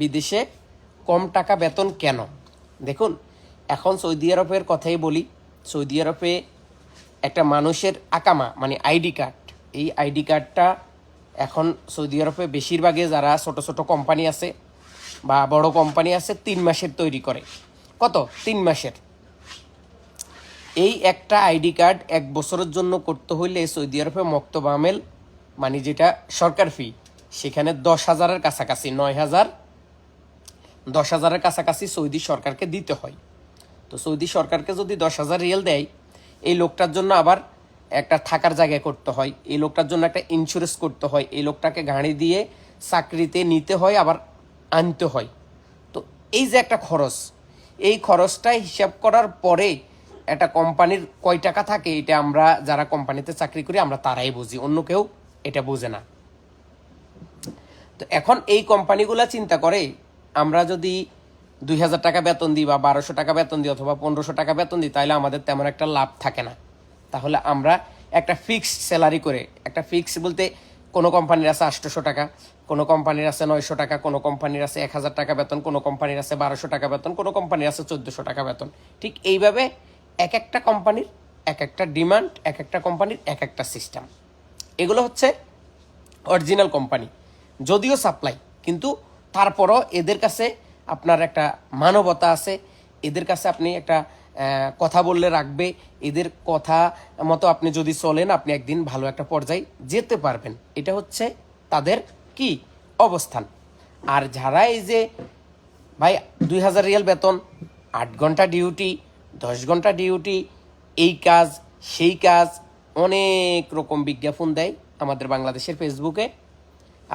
বিদেশে কম টাকা বেতন কেন? দেখুন, এখন সৌদি আরবের কথাই বলি। সৌদি আরবে একটা মানুষের আকামা মানে আইডি কার্ড। এই আইডি কার্ডটা এখন সৌদি আরবে বেশিরভাগে যারা ছোট ছোট কোম্পানি আছে বা বড় কোম্পানি আছে, তিন মাসের তৈরি করে। কত? তিন মাসের। এই একটা আইডি কার্ড এক বছরের জন্য করতে হইলে সৌদি আরবে মক্তব মানে যেটা সরকার ফি সেখানে দশ হাজারের কাছাকাছি, নয় হাজার দশ হাজারের কাছাকাছি সৌদি সরকারকে দিতে হয়। তো সৌদি সরকারকে যদি দশ হাজার রিয়েল দেয়, এই লোকটার জন্য আবার একটা থাকার জায়গায় করতে হয়, এই লোকটার জন্য একটা ইন্স্যুরেন্স করতে হয়, এই লোকটাকে গাড়ি দিয়ে চাকরিতে নিতে হয়, আবার আনতে হয়। তো এই যে একটা খরচ, এই খরচটা হিসাব করার পরে একটা কোম্পানির কয় টাকা থাকে, এটা আমরা যারা কোম্পানিতে চাকরি করি, আমরা তারাই বুঝি, অন্য কেউ এটা বোঝে না। তো এখন এই কোম্পানিগুলা চিন্তা করে আমরা যদি দুই হাজার টাকা বেতন দিই বা বারোশো টাকা বেতন দিই অথবা পনেরোশো টাকা বেতন দিই তাহলে আমাদের তেমন একটা লাভ থাকে না। তাহলে আমরা একটা ফিক্সড স্যালারি করে, একটা ফিক্স বলতে কোনো কোম্পানির আছে আটশোশো টাকা, কোনো কোম্পানির আছে নয়শো টাকা, কোনো কোম্পানির আছে এক হাজার টাকা বেতন, কোনো কোম্পানির আছে বারোশো টাকা বেতন, কোনো কোম্পানির আছে চোদ্দোশো টাকা বেতন। ঠিক এইভাবে এক একটা কোম্পানির এক একটা ডিমান্ড এক একটা কোম্পানির এক একটা সিস্টেম এগুলো হচ্ছে অরিজিনাল কোম্পানি যদিও সাপ্লাই কিন্তু তারপরও এদের কাছে আপনার একটা মানবতা আছে, এদের কাছে আপনি একটা কথা বললে রাখবে, এদের কথা মতো আপনি যদি চলেন, আপনি একদিন ভালো একটা পর্যায়ে যেতে পারবেন। এটা হচ্ছে তাদের কি অবস্থান। আর যারা এই যে, ভাই, দুই হাজার রিয়াল বেতন, আট ঘণ্টা ডিউটি, দশ ঘণ্টা ডিউটি, এই কাজ, সেই কাজ, অনেক রকম বিজ্ঞাপন দেয় আমাদের বাংলাদেশের ফেসবুকে।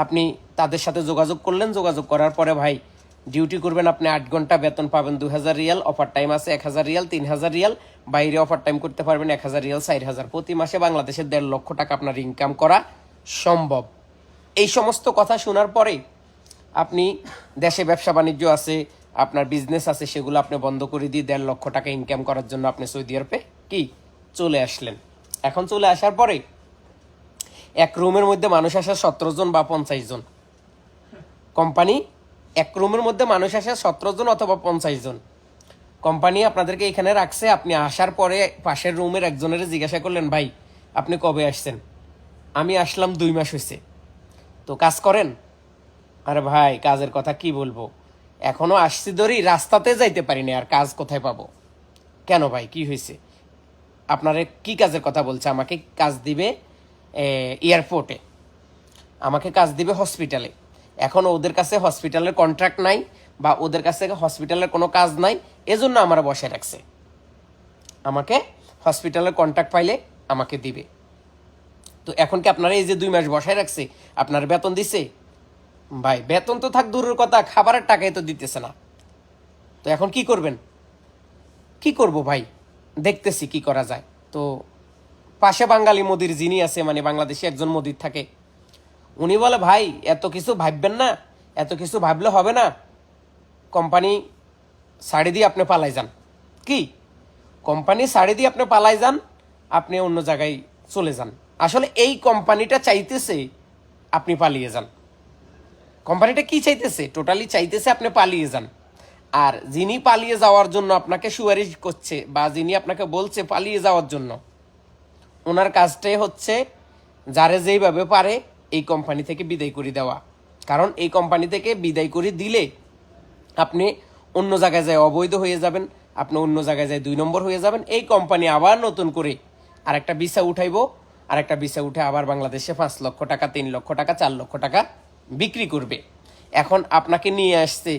আপনি তাদের সাথে যোগাযোগ করলেন, যোগাযোগ করার পরে ভাই ডিউটি করবেন আপনি আট ঘণ্টা বেতন পাবেন দু হাজার রিয়াল অফার টাইম আছে এক হাজার রিয়াল, তিন হাজার রিয়াল, বাইরে অফার টাইম করতে পারবেন এক হাজার রিয়াল, চার হাজার প্রতি মাসে বাংলাদেশের দেড় লক্ষ টাকা আপনার ইনকাম করা সম্ভব। এই সমস্ত কথা শোনার পরে আপনি দেশে ব্যবসা বাণিজ্য আছে, আপনার বিজনেস আছে, সেগুলো আপনি বন্ধ করে দিয়ে দেড় লক্ষ টাকা ইনকাম করার জন্য আপনি সৌদি আরবে কি? চলে আসলেন। এখন চলে আসার পরে এক রুমের মধ্যে মানুষ আসে সতেরো জন বা পঞ্চাশ জন। কোম্পানি এক রুমের মধ্যে মানুষ আসে সতেরো জন অথবা পঞ্চাশ জন। কোম্পানি আপনাদেরকে এখানে রাখছে, আপনি আসার পরে পাশের রুমের একজনের জিজ্ঞাসা করলেন, ভাই, আপনি কবে আসছেন? আমি আসলাম দুই মাস হয়েছে তো কাজ করেন? আরে ভাই, কাজের কথা কি বলব? এখনও আসছি ধরি, রাস্তাতে যাইতে পারিনি, আর কাজ কোথায় পাবো? কেন ভাই, কি হয়েছে আপনারে কি কাজের কথা বলছে? আমাকে কাজ দিবে এয়ারপোর্টে। আমাকে কাজ দিবে হসপিটালে এখন ওদের কাছে হসপিটালের কন্ট্রাক্ট নাই বা ওদের কাছে হসপিটালের কোনো কাজ নাই, এজন্য আমার বসে রাখছে। আমাকে হসপিটালের কন্ট্রাক্ট পাইলে আমাকে দিবে। তো এখন কি আপনারা এই যে দুই মাস বসায় রাখছে, আপনার বেতন দিছে? ভাই, বেতন তো থাক দূরের কথা, খাবারের টাকাই তো দিতেছে না। তো এখন কি করবেন? কি করব ভাই? দেখতেছি কি করা যায়। তো পাশে বাঙালি মোদির যিনি আছে মানে বাংলাদেশে একজন মোদির থাকে, উনি বলে, ভাই, এত কিছু ভাববেন না, এত কিছু ভাবলে হবে না। কোম্পানি শাড়ি দিয়ে আপনি পালাই যান। কি? কোম্পানি শাড়ি দিয়ে আপনি পালাই যান, আপনি অন্য জায়গায় চলে যান। আসলে এই কোম্পানিটা চাইতেছে আপনি পালিয়ে যান। কোম্পানিটা কি চাইতেছে? টোটালি চাইতেছে আপনি পালিয়ে যান। আর যিনি পালিয়ে যাওয়ার জন্য আপনাকে সুপারিশ করছে বা যিনি আপনাকে বলছে পালিয়ে যাওয়ার জন্য ওনার কাজটাই হচ্ছে যারে যেইভাবে পারে এই কোম্পানি থেকে বিদায় করে দেওয়া। কারণ এই কোম্পানি থেকে বিদায় করে দিলে আপনি অন্য জায়গায় যায় অবৈধ হয়ে যাবেন, আপনি অন্য জায়গায় যায় দুই নম্বর হয়ে যাবেন। এই কোম্পানি আবার নতুন করে আর একটা ভিসা উঠাইবো আর একটা ভিসা উঠে আবার বাংলাদেশে পাঁচ লক্ষ টাকা, তিন লক্ষ টাকা, চার লক্ষ টাকা বিক্রি করবে। এখন আপনাকে নিয়ে আসছে,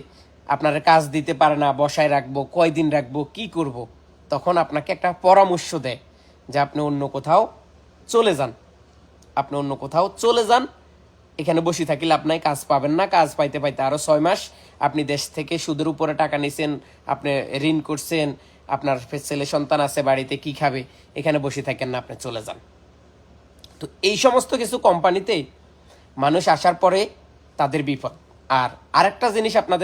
আপনার কাজ দিতে পারে না, বসায় রাখব, কয়দিন রাখব, কি করব। তখন আপনাকে একটা পরামর্শ দেয়। যে আপনি অন্য কোথাও চলে যান। আপনি অন্য কোথাও চলে যান। এখানে বসে থাকি লাভ নাই কাজ পাবেন না। কাজ পাইতে পাইতে আরও ছয় মাস আপনি দেশ থেকে সুদের উপরে টাকা নিছেন, আপনি ঋণ করছেন, আপনার ছেলে সন্তান আছে বাড়িতে, কি খাবে? এখানে বসে থাকেন না, আপনি চলে যান। তো এই সমস্ত কিছু কোম্পানিতে মানুষ আসার পরে তাদের বিপদ। আর আরেকটা জিনিস আপনাদের